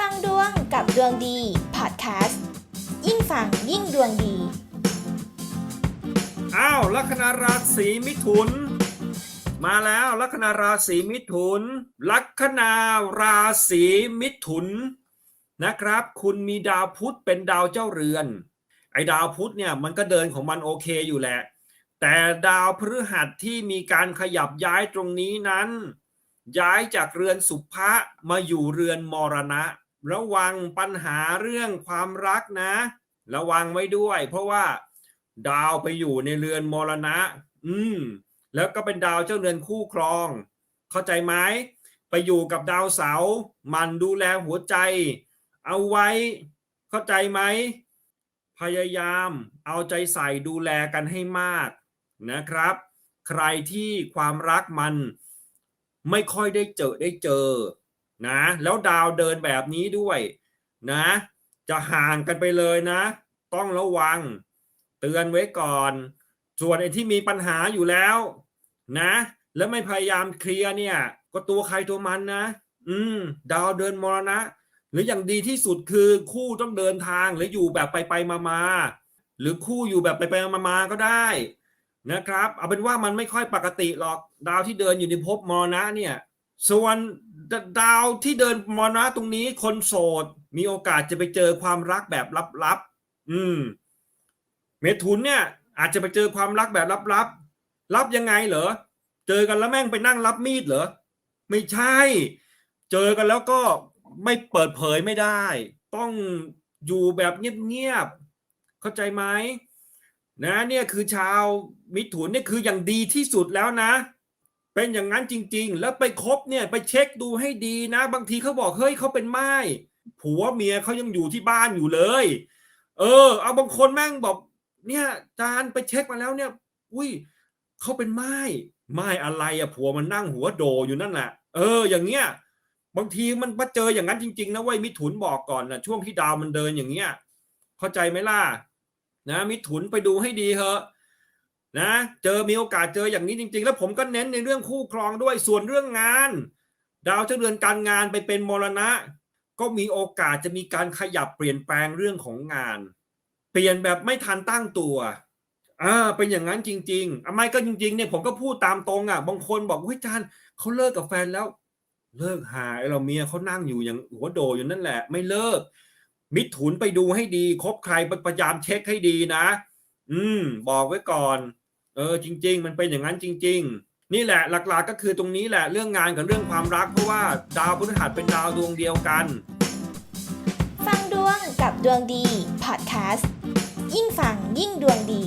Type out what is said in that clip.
ฟังดวงกับดวงดีพอดแคสต์ยิ่งฟังยิ่งดวงดี อ้าวลัคนาราศีมิถุน มาแล้วลัคนาราศีมิถุน ลัคนาราศีมิถุนนะครับ คุณมีดาวพุธเป็นดาวเจ้าเรือน ไอ้ดาวพุธเนี่ยมันก็เดินของมันโอเคอยู่แหละ แต่ดาวพฤหัสที่มีการขยับย้ายตรงนี้นั้นย้ายจากเรือนสุภะมาอยู่เรือนมรณะ ระวังปัญหาเรื่องความรักนะ ระวังไว้ด้วย เพราะว่าดาวไปอยู่ในเรือนมรณะ อืม แล้วก็เป็นดาวเจ้าเรือนคู่ครอง เข้าใจไหมไปอยู่กับดาวเสาร์มันดูแลหัวใจ เอาไว้ เข้าใจไหมพยายามเอาใจใส่ดูแลกันให้มากนะครับ ใครที่ความรักมันไม่ค่อยได้เจอได้เจอ นะ แล้วดาวเดินแบบนี้ด้วยนะ จะห่างกันไปเลยนะ ต้องระวัง เตือนไว้ก่อน ส่วนไอ้ที่มีปัญหาอยู่แล้วนะ แล้วไม่พยายามเคลียร์เนี่ย ก็ตัวใครตัวมันนะ อืม ดาวเดินมรณะ หรืออย่างดีที่สุดคือคู่ต้องเดินทางหรืออยู่แบบไปไปมามาหรือคู่อยู่แบบไปไปมามาก็ได้นะครับ เอาเป็นว่ามันไม่ค่อยปกติหรอกดาวที่เดินอยู่ในภพมรณะเนี่ย ส่วนดดาวที่เดินมรณะตรงนี้คนโสด มีโอกาสจะไปเจอความรักแบบลับๆอืม เมถุนเนี่ย อาจจะไปเจอความรักแบบลับๆรับยังไงเหรอเจอกันแล้วแม่งไปนั่งรับมีดเหรอไม่ใช่ เจอกันแล้วก็ไม่เปิดเผยไม่ได้ ต้องอยู่แบบเงียบๆเข้าใจไหมนะเนี่ยคือชาวมิถุนเนี่ยคืออย่างดีที่สุดแล้วนะ เป็นอย่างนั้นจริง ๆ แล้วไปคบเนี่ยไปเช็คดูให้ดีนะ บางทีเขาบอกเฮ้ยเขาเป็นไม้ผัวเมียเขายังอยู่ที่บ้านอยู่เลย เออ เอาบางคนแม่งบอก เนี่ยจานไปเช็คมาแล้วเนี่ย อุ้ยเขาเป็นไม้ไม้อะไรอะผัวมันนั่งหัวโดอยู่นั่นแหละเออ อย่างเงี้ยบางทีมันมาเจออย่างนั้นจริง ๆ นะเว้ยมิถุนบอกก่อนนะช่วงที่ดาวมันเดินอย่างเงี้ยเข้าใจไหมล่ะนะมิถุนไปดูให้ดีเถอะ นะเจอมีโอกาสเจออย่างนี้จริง ๆ แล้วผมก็เน้นในเรื่องคู่ครองด้วยส่วนเรื่องงาน ดาวเจ้าเรือนการงานไปเป็นมรณะ ก็มีโอกาสจะมีการขยับเปลี่ยนแปลงเรื่องของงาน เปลี่ยนแบบไม่ทันตั้งตัวอ่าเป็นอย่างนั้นจริงๆอะไม่ก็จริงๆเนี่ยผมก็พูดตามตรงอะบางคนบอกว่าจานเขาเลิกกับแฟนแล้ว เลิกหาเราเมียเขานั่งอยู่อย่างหัวโดอยู่นั่นแหละ ไม่เลิก มิถุนไปดูให้ดีคบใครพยายามเช็คให้ดีนะ อืม บอกไว้ก่อน ออจริง ๆ มันเป็นอย่างนั้นจริง ๆ นี่แหละหลักๆก็คือตรงนี้แหละเรื่องงานกับเรื่องความรัก เพราะว่าดาวพฤหัสเป็นดาวดวงเดียวกัน ฟังดวงกับดวงดีพอดแคสต์ยิ่งฟังยิ่งดวงดี